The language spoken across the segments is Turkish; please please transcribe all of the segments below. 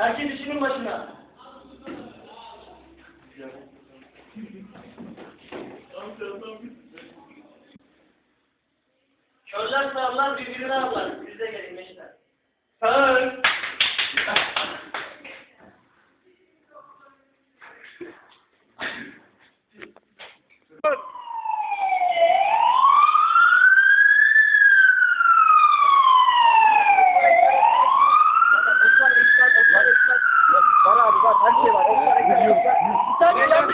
Herkes işinin başına. Körler sağırlar birbirini ağırlar. Siz de gelin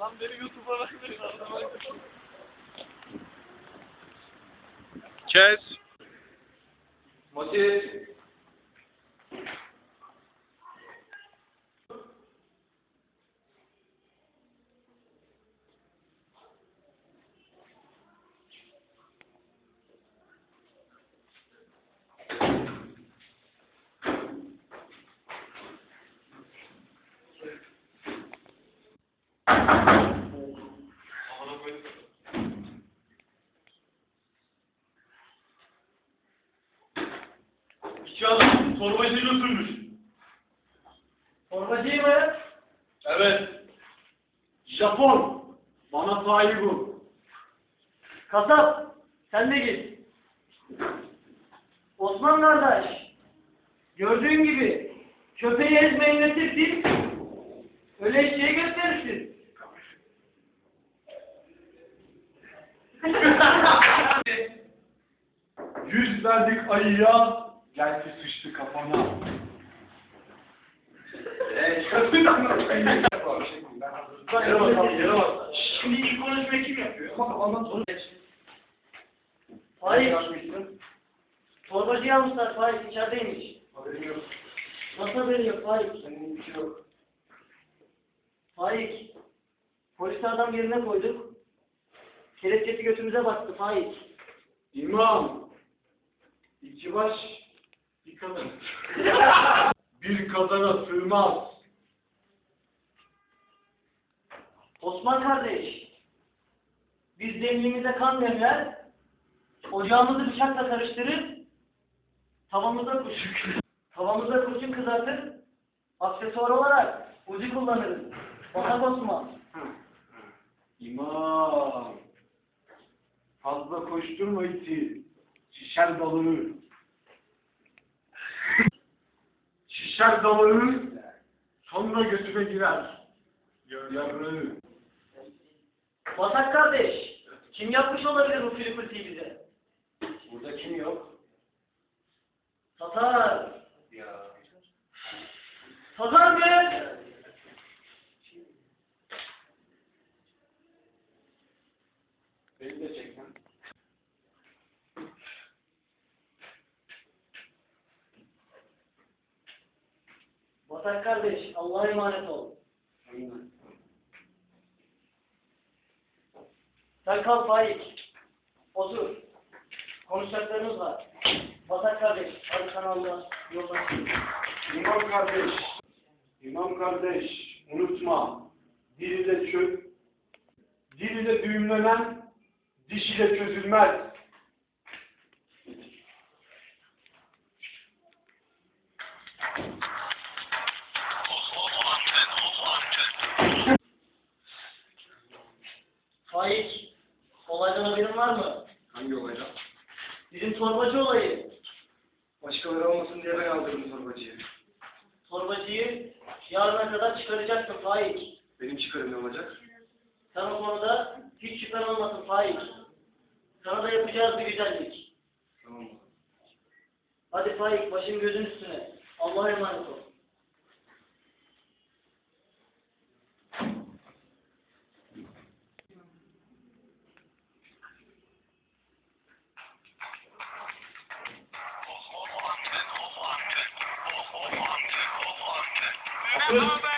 Lan beni YouTube'a vermeyin. Kes. Motiv. İki adam torbacıyı götürmüş. Torbacıyı mı? Evet. Japon. Bana faili bu. Kasap. Sen de git. Osman kardeş. Gördüğün gibi köpeği ezme inletirsin. Öyle eşeğe gösterirsin. Yüz verdik ayıya. Geldi sıçtı kafana. Eee kötü anlatmayın. Şimdi ilk konuşmayı kim yapıyor? Bak anlat. Hayır. Torbacıyı almışlar Faik içerideymiş. Haberim yok. Nasıl haberi yok Faik? Senin bir şey yok. Faik. Polisi adam yerine koyduk. Kelepçesi götümüze bastı Faik. İmam. İki baş. Bir kadın. bir kadına sığmaz. Osman kardeş. Biz demliğimize kan demler. Ocağımızı bıçakla karıştırır. Tavamıza kurşun, tavamıza kurşun kızartır. Aksesuar olarak ucu kullanırız. Bana Osman. İmam. Fazla koşturma iti. Şişer dalığı. Şişer dalığı. Sonra götüme girer. Yarığı. Batak kardeş. Kim yapmış olabilir bu filipırtıyı bize? Burada kim yok? Tatar. Ya. Tatar mı? Beni de çeksen. Batak kardeş. Allah'a emanet ol. Sen kal Faik. Otur. Konuşacaklarımız var. Batak kardeş. Hadi yoldan çık. İmam kardeş. İmam kardeş. Unutma. Dil ile çö dil ile düğümlenen diş ile çözülmez. Bizim torbacı olayı. Başkaları olmasın diye ben aldırdım torbacıyı. Torbacıyı yarına kadar çıkaracaksın Faik. Benim çıkarım ne olacak? Sen o konuda hiç şüphen olmasın Faik. Sana da yapacağız bir güzellik. Tamam? Hadi Faik başın gözün üstüne. Allah'a emanet ol. Good.